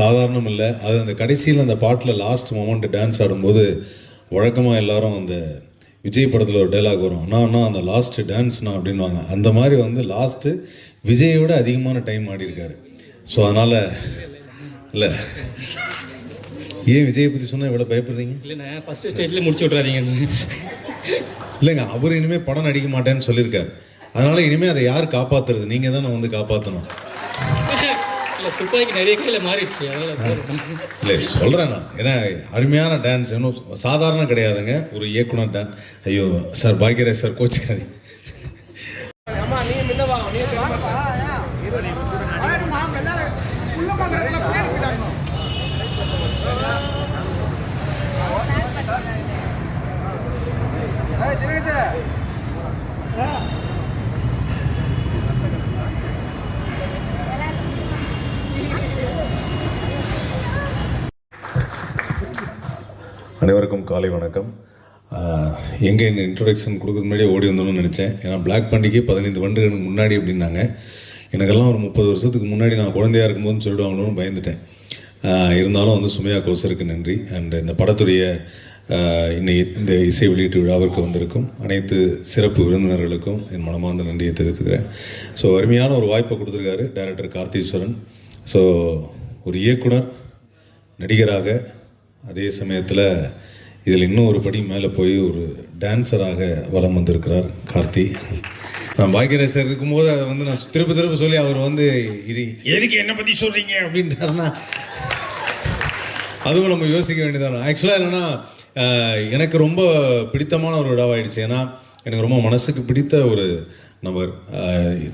சாதாரணம் இல்லை அது அந்த கடைசியில் அந்த பாட்டில் லாஸ்ட் மொமெண்ட் டான்ஸ் ஆடும்போது வழக்கமாக எல்லாரும் அந்த விஜய் படத்தில் ஒரு டைலாக் வரும். அண்ணா அண்ணா அந்த லாஸ்ட்டு டான்ஸ்ண்ணா அப்படின்வாங்க அந்த மாதிரி வந்து லாஸ்ட்டு விஜயை விட அதிகமான டைம் ஆடியிருக்காரு. ஸோ அதனால் இல்லை. ஏன் விஜயை பற்றி சொன்னால் இவ்வளோ பயப்படுறீங்க? இல்லைண்ணே ஃபஸ்ட்டு ஸ்டேஜ்லேயே முடிச்சு விட்றாதீங்கண்ணே இல்லைங்க அவர் இனிமேல் படம் நடிக்க மாட்டேன்னு சொல்லியிருக்காரு. அதனால் இனிமேல் அதை யார் காப்பாற்றுறது நீங்கள் தான் வந்து காப்பாற்றணும் இல்லை துப்பாக்கி நிறைய கையில் மாறிடுச்சு அதனால் இல்லை. சொல்கிறேன் நான். ஏன்னா அருமையான டான்ஸ் இன்னும் சாதாரண கிடையாதுங்க. ஒரு இயக்குனர் டான்ஸ் ஐயோ சார் பாக்யராஜ் சார் கோச்சுக்காதீங்க அனைவருக்கும் காலை வணக்கம். எங்கே இந்த இன்ட்ரொடக்ஷன் கொடுக்குறது முன்னாடியே ஓடி வந்தோம்னு நினச்சேன். ஏன்னா பிளாக் பண்டிகை பதினைந்து வருடங்களுக்கு முன்னாடி அப்படின்னாங்க. எனக்கெல்லாம் ஒரு முப்பது வருஷத்துக்கு முன்னாடி நான் குழந்தையாக இருக்கும்போதுன்னு சொல்லிடுவாங்களோன்னு பயந்துட்டேன். இருந்தாலும் வந்து சுமையா கோசருக்கு நன்றி. அண்ட் இந்த படத்துடைய ஆஹ் இன்னை இந்த இசை வெளியீட்டு விழாவிற்கு வந்திருக்கும் அனைத்து சிறப்பு விருந்தினர்களுக்கும் என் மனமார்ந்த நன்றியை தெரிவித்துக்கிறேன். ஸோ அருமையான ஒரு வாய்ப்பை கொடுத்துருக்காரு டைரக்டர் கார்த்தீஸ்வரன் ஸோ ஒரு இயக்குனர் நடிகராக அதே சமயத்தில் இதில் இன்னும் ஒரு படி மேலே போய் ஒரு டான்ஸராக வலம் வந்திருக்கிறார் கார்த்தி. நான் பாக்யராஜ் சார் இருக்கும்போது அதை வந்து நான் திருப்பி திருப்பி சொல்லி அவர் வந்து இது எதுக்கு என்னை பற்றி சொல்கிறீங்க அப்படின்றாருன்னா அதுவும் நம்ம யோசிக்க வேண்டியதான ஆக்சுவலாக என்னென்னா எனக்கு ரொம்ப பிடித்தமான ஒரு விழாவாயிடுச்சு. ஏன்னா எனக்கு ரொம்ப மனசுக்கு பிடித்த ஒரு நபர்.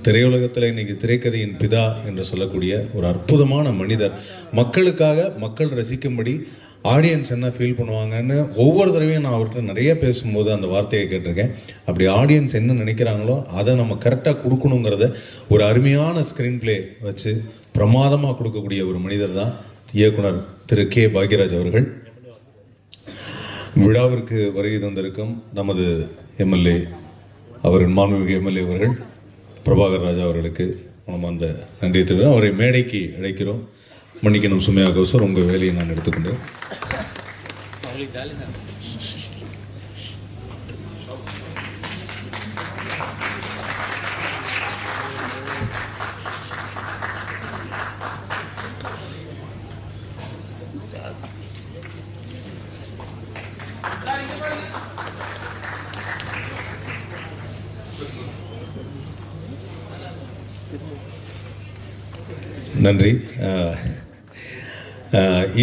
திரையுலகத்தில் இன்னைக்கு திரைக்கதையின் பிதா என்று சொல்லக்கூடிய ஒரு அற்புதமான மனிதர். மக்களுக்காக மக்கள் ரசிக்கும்படி ஆடியன்ஸ் என்ன ஃபீல் பண்ணுவாங்கன்னு ஒவ்வொரு தடவையும் நான் அவர்கிட்ட நிறைய பேசும்போது அந்த வார்த்தையை கேட்டிருக்கேன். அப்படி ஆடியன்ஸ் என்ன நினைக்கிறாங்களோ அதை நம்ம கரெக்டாக கொடுக்கணுங்கிறத ஒரு அருமையான ஸ்க்ரீன் ப்ளே வச்சு பிரமாதமாக கொடுக்கக்கூடிய ஒரு மனிதர் தான் இயக்குனர் திரு கே பாக்யராஜ் அவர்கள். விழாவிற்கு வருகை தந்திருக்கும் நமது எம்எல்ஏ அவரின் மாண்புமிகு எம்எல்ஏ அவர்கள் பிரபாகர் ராஜா அவர்களுக்கு மனமார்ந்த நன்றியை தெரிவிக்கிறோம் அவரை மேடைக்கு அழைக்கிறோம். மன்னிக்கணும் சுமையா கௌசர் உங்கள் வேலையை நான் எடுத்துக்கொண்டேன். நன்றி.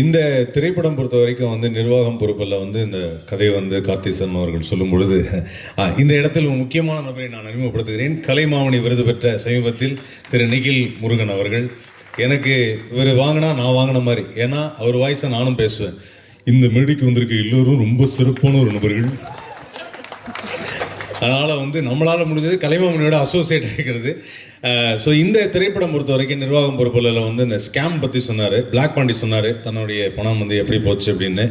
இந்த திரைப்படம் பொறுத்த வரைக்கும் வந்து நிர்வாகம் பொறுப்பில் வந்து இந்த கதையை வந்து கார்த்திசன் அவர்கள் சொல்லும் பொழுது இந்த இடத்தில் முக்கியமான நபரை நான் அறிமுகப்படுத்துகிறேன். கலைமாமணி விருது பெற்ற சமீபத்தில் திரு நிகில் முருகன் அவர்கள். எனக்கு இவர் வாங்கினா நான் வாங்கின மாதிரி. ஏன்னா அவர் வாய்ஸை நானும் பேசுவேன். இந்த மேடைக்கு வந்திருக்க எல்லோரும் ரொம்ப சிறப்பான ஒரு நபர்கள். அதனால் வந்து நம்மளால் முடிஞ்சது கலைமாமணியோட அசோசியேட் ஆகிக்கிறது ஸோ இந்த திரைப்படம் பொறுத்த வரைக்கும் நிர்வாகம் பொறுப்பில் வந்து இந்த ஸ்கேம் பற்றி சொன்னார். பிளாக் பாண்டி சொன்னார். தன்னுடைய பணம் வந்து எப்படி போச்சு அப்படின்னு.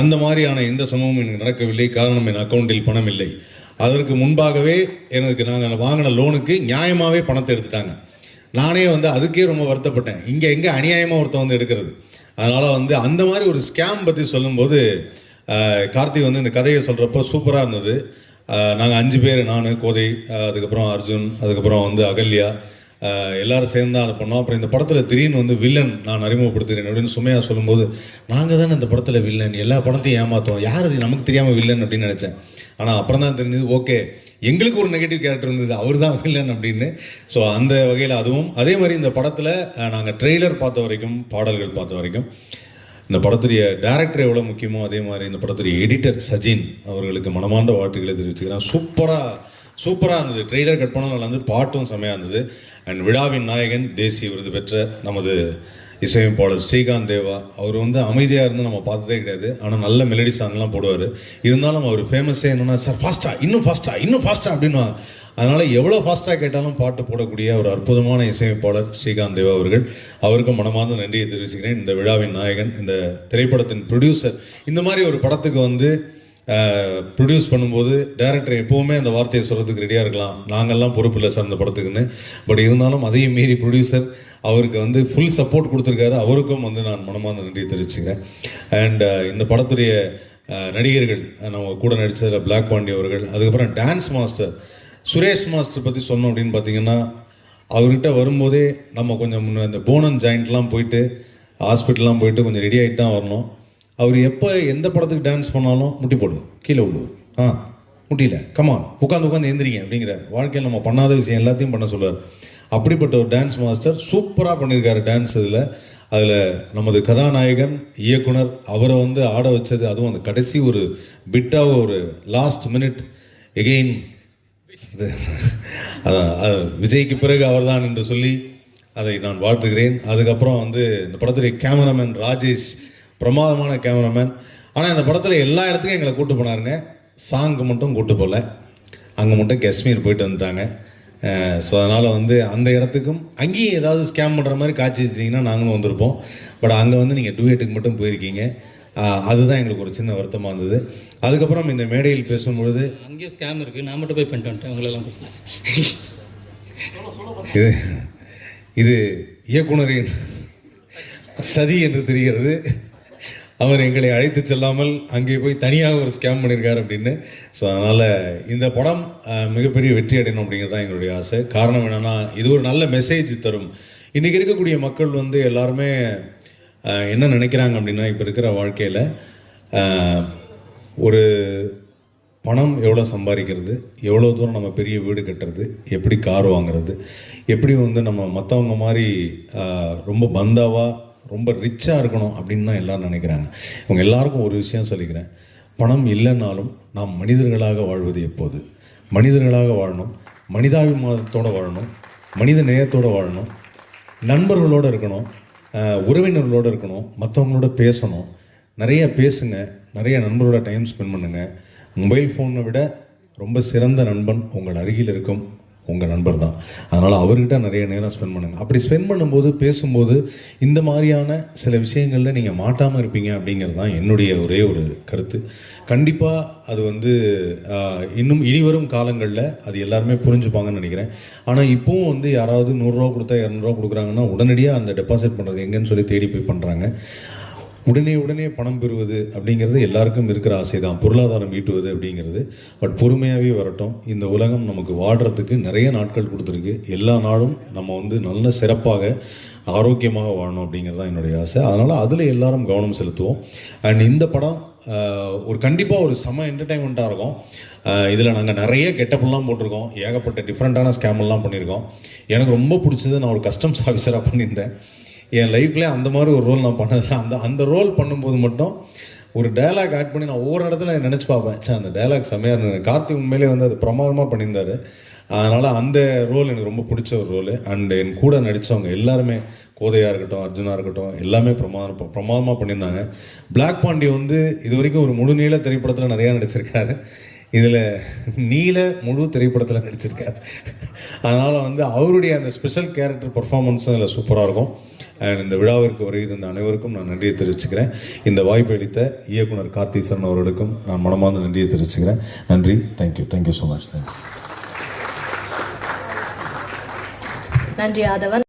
அந்த மாதிரியான எந்த சம்பவமும் எனக்கு நடக்கவில்லை. காரணம் என் அக்கௌண்ட்டில் பணம் இல்லை. அதற்கு முன்பாகவே எனக்கு நாங்கள் வாங்கின லோனுக்கு நியாயமாகவே பணத்தை எடுத்துட்டாங்க. நானே வந்து அதுக்கே ரொம்ப வருத்தப்பட்டேன். இங்கே எங்கே அநியாயமாக ஒருத்தன் வந்து எடுக்கிறது. அதனால் வந்து அந்த மாதிரி ஒரு ஸ்கேம் பற்றி சொல்லும்போது கார்த்திக் வந்து இந்த கதையை சொல்கிறப்போ சூப்பராக இருந்தது. நாங்கள் அஞ்சு பேர் நான் கோதை அதுக்கப்புறம் அர்ஜுன் அதுக்கப்புறம் வந்து அகல்யா. எல்லாரும் சேர்ந்து தான் அதை பண்ணோம் அப்புறம் இந்த படத்தில் திடீர்னு வந்து வில்லன் நான் அறிமுகப்படுத்துகிறேன் அப்படின்னு சுமையாக சொல்லும்போது நாங்கள் தானே இந்த படத்தில் வில்லன்? எல்லா படத்தையும் ஏமாத்தோம் யார் அது நமக்கு தெரியாமல் வில்லன்? அப்படின்னு நினச்சேன். ஆனால் அப்புறம் தான் தெரிஞ்சது ஓகே எங்களுக்கு ஒரு நெகட்டிவ் கேரக்டர் இருந்தது. அவர் தான் வில்லன் அப்படின்னு. ஸோ அந்த வகையில் அதுவும். அதே மாதிரி இந்த படத்தில் நாங்கள் ட்ரெய்லர் பார்த்த வரைக்கும் பாடல்கள் பார்த்த வரைக்கும் இந்த படத்துடைய டேரக்டர் எவ்வளோ முக்கியமோ அதே மாதிரி இந்த படத்துடைய எடிட்டர் சஜின் அவர்களுக்கு மனமார்ந்த வாழ்த்துக்களை தெரிவிச்சுக்கிறேன். சூப்பராக சூப்பராக இருந்தது. ட்ரெய்லர் கட் பண்ண நல்லா இருந்தது. பாட்டும் செமையாக இருந்தது. அண்ட் விழாவின் நாயகன் தேசிய விருது பெற்ற நமது இசையமைப்பாளர் ஸ்ரீகாந்த் தேவா அவர் வந்து அமைதியாக இருந்து நம்ம பார்த்ததே கிடையாது. ஆனால் நல்ல மெலடி சாங்லாம் போடுவார். இருந்தாலும் அவர் ஃபேமஸே என்னன்னா சார் ஃபாஸ்ட்டாக இன்னும் ஃபாஸ்ட்டாக இன்னும் ஃபாஸ்ட்டாக அப்படின்னு அதனால் எவ்வளோ ஃபாஸ்ட்டாக கேட்டாலும் பாட்டு போடக்கூடிய ஒரு அற்புதமான இசையமைப்பாளர் ஸ்ரீகாந்த் தேவா அவர்கள். அவருக்கும் மனமார்ந்த நன்றியை தெரிவிச்சுக்கிறேன். இந்த விழாவின் நாயகன் இந்த திரைப்படத்தின் ப்ரொடியூசர் இந்த மாதிரி ஒரு படத்துக்கு வந்து ப்ரொடியூஸ் பண்ணும்போது டேரக்டர் எப்போவுமே அந்த வார்த்தையை சொல்கிறதுக்கு ரெடியாக இருக்கலாம். நாங்கள்லாம் பொறுப்பு இல்லை சார் அந்த படத்துக்குன்னு. பட் இருந்தாலும் அதையும் மீறி ப்ரொடியூசர் அவருக்கு வந்து ஃபுல் சப்போர்ட் கொடுத்துருக்காரு. அவருக்கும் வந்து நான் மனமார்ந்த நன்றியை தெரிவிச்சுக்கிறேன். அண்ட் இந்த படத்துடைய நடிகர்கள் நம்ம கூட நடித்ததில் பிளாக் பாண்டி அவர்கள் அதுக்கப்புறம் டான்ஸ் மாஸ்டர் சுரேஷ் மாஸ்டர் பற்றி சொன்னோம் அப்படின்னு பார்த்தீங்கன்னா அவர்கிட்ட வரும்போதே நம்ம கொஞ்சம் முன்ன இந்த போனன் ஜாயிண்ட்லாம் போயிட்டு ஹாஸ்பிட்டல்லாம் போயிட்டு கொஞ்சம் ரெடி ஆகிட்டு தான் வரணும். அவர் எப்போ எந்த படத்துக்கு டான்ஸ் பண்ணாலும் முட்டி போடுவோம் கீழே விடுவோம் ஆ முட்டியில. கமான் உட்காந்து உட்காந்து எந்திரிங்க அப்படிங்கிறார். வாழ்க்கையில் நம்ம பண்ணாத விஷயம் எல்லாத்தையும் பண்ண சொல்லுவார். அப்படிப்பட்ட ஒரு டான்ஸ் மாஸ்டர் சூப்பராக பண்ணியிருக்காரு டான்ஸ் இதில். அதில் நமது கதாநாயகன் இயக்குனர் அவரை வந்து ஆட வச்சது அதுவும் அந்த கடைசி ஒரு பிட்டாக ஒரு லாஸ்ட் மினிட் எகெயின் விஜய்க்கு பிறகு அவர்தான் என்று சொல்லி அதை நான் வாழ்த்துகிறேன். அதுக்கப்புறம் வந்து இந்த படத்துடைய கேமராமேன் ராஜேஷ் பிரமாதமான கேமராமேன். ஆனால் இந்த படத்தில் எல்லா இடத்துக்கும் எங்களை கூட்டு போனாருங்க. சாங்க்கு மட்டும் கூட்டு போகல அங்கே மட்டும் காஷ்மீர் போயிட்டு வந்துட்டாங்க. ஸோ அதனால் வந்து அந்த இடத்துக்கும் அங்கேயும் ஏதாவது ஸ்கேம் பண்ணுற மாதிரி காட்சி வச்சிங்கன்னா நாங்களும் வந்திருப்போம். பட் அங்கே வந்து நீங்கள் டூயட்டுக்கு மட்டும் போயிருக்கீங்க. அதுதான் எங்களுக்கு ஒரு சின்ன வருத்தமாக இருந்தது. அதுக்கப்புறம் இந்த மேடையில் பேசும்பொழுது அங்கேயும் ஸ்கேம் இருக்குது நான் மட்டும் போய் பண்ணிட்டு வந்துட்டேன். உங்களெல்லாம் இது இது இயக்குனரின் சதி என்று தெரிகிறது. அவர் எங்களை அழைத்து செல்லாமல் அங்கே போய் தனியாக ஒரு ஸ்கேம் பண்ணியிருக்காரு அப்படின்னு. ஸோ அதனால் இந்த படம் மிகப்பெரிய வெற்றி அடையணும் அப்படிங்கிறது தான் எங்களுடைய ஆசை. காரணம் என்னென்னா இது ஒரு நல்ல மெசேஜ் தரும். இன்றைக்கி இருக்கக்கூடிய மக்கள் வந்து எல்லாருமே என்ன நினைக்கிறாங்க அப்படின்னா இப்போ இருக்கிற வாழ்க்கையில் ஒரு பணம் எவ்வளோ சம்பாதிக்கிறது எவ்வளோ தூரம் நம்ம பெரிய வீடு கட்டுறது எப்படி கார் வாங்குறது எப்படி வந்து நம்ம மற்றவங்க மாதிரி ரொம்ப பந்தாவாக ரொம்ப ரிச்சாக இருக்கணும் அப்படின்னு தான் எல்லோரும் நினைக்கிறாங்க. இவங்க எல்லாருக்கும் ஒரு விஷயம் சொல்லிக்கிறேன். பணம் இல்லைன்னாலும் நாம் மனிதர்களாக வாழ்வது எப்போது? மனிதர்களாக வாழணும் மனிதாபிமானத்தோடு வாழணும் மனித நேயத்தோடு வாழணும் நண்பர்களோடு இருக்கணும் உறவினர்களோடு இருக்கணும் மற்றவங்களோட பேசணும். நிறைய பேசுங்க நிறைய நண்பரோட டைம் ஸ்பெண்ட் பண்ணுங்கள் மொபைல் ஃபோனை விட ரொம்ப சிறந்த நண்பன் உங்கள் அருகில் இருக்கும். உங்கள் நண்பர் தான். அதனால் அவர்கிட்ட நிறைய நேரம் ஸ்பெண்ட் பண்ணுங்கள் அப்படி ஸ்பெண்ட் பண்ணும்போது பேசும்போது இந்த மாதிரியான சில விஷயங்களில் நீங்கள் மாட்டாமல் இருப்பீங்க அப்படிங்கிறது தான் என்னுடைய ஒரே ஒரு கருத்து. கண்டிப்பாக அது வந்து இன்னும் இனிவரும் காலங்களில் அது எல்லாருமே புரிஞ்சுப்பாங்கன்னு நினைக்கிறேன். ஆனால் இப்போவும் வந்து யாராவது நூறுரூவா கொடுத்தா இரநூறுவா கொடுக்குறாங்கன்னா உடனடியாக அந்த டெபாசிட் பண்ணுறது எங்கேன்னு சொல்லி தேடி போய் பண்ணுறாங்க உடனே உடனே பணம் பெறுவது அப்படிங்கிறது எல்லாருக்கும் இருக்கிற ஆசை தான் பொருளாதாரம் ஈட்டுவது அப்படிங்கிறது. பட் பொறுமையாகவே வரட்டும். இந்த உலகம் நமக்கு வாடுறதுக்கு நிறைய நாட்கள் கொடுத்துருக்கு. எல்லா நாளும் நம்ம வந்து நல்ல சிறப்பாக ஆரோக்கியமாக வாழணும் அப்படிங்கிறது தான் என்னுடைய ஆசை. அதனால் அதில் எல்லாரும் கவனம் செலுத்துவோம். அண்ட் இந்த படம் ஒரு கண்டிப்பாக ஒரு செம என்டர்டைன்மெண்ட்டாக இருக்கும். இதில் நாங்கள் நிறைய கெட்டப்பெல்லாம் போட்டிருக்கோம். ஏகப்பட்ட டிஃப்ரெண்ட்டான ஸ்கேம்லாம் பண்ணியிருக்கோம். எனக்கு ரொம்ப பிடிச்சது நான் ஒரு கஸ்டம்ஸ் ஆஃபீஸராக பண்ணியிருந்தேன். என் லைஃப்பில் அந்த மாதிரி ஒரு ரோல் நான் பண்ணது அந்த அந்த ரோல் பண்ணும்போது மட்டும் ஒரு டயலாக் ஆட் பண்ணி நான் ஒவ்வொரு இடத்துல நினச்சி பார்ப்பேன். சார் அந்த டயலாக் செம்மையாக இருந்தது. கார்த்திக் உண்மையிலே வந்து அது பிரமாதமாக பண்ணியிருந்தாரு. அதனால் அந்த ரோல் எனக்கு ரொம்ப பிடிச்ச ஒரு ரோல் அண்ட் என் கூட நடித்தவங்க எல்லாருமே கோதையாக இருக்கட்டும் அர்ஜுனாக இருக்கட்டும் எல்லாமே பிரமாதம் பிரமாதமாக பண்ணியிருந்தாங்க. பிளாக் பாண்டி வந்து இது வரைக்கும் ஒரு முழுநீள திரைப்படத்தில் நிறையா நடிச்சிருக்காரு. இதில் நீல முழு திரைப்படத்தில் நடிச்சிருக்கார். அதனால் வந்து அவருடைய அந்த ஸ்பெஷல் கேரக்டர் பர்ஃபார்மன்ஸும் இதில் சூப்பராக இருக்கும். அண்ட் இந்த விழாவிற்கு வருகை தந்த அனைவருக்கும் நான் நன்றியை தெரிவிச்சுக்கிறேன். இந்த வாய்ப்பு அளித்த இயக்குனர் கார்த்திசன் அவர்களுக்கும் நான் மனமார்ந்த நன்றியை தெரிவிச்சுக்கிறேன். நன்றி. Thank you thank you so much thank you நன்றி ஆதவன்.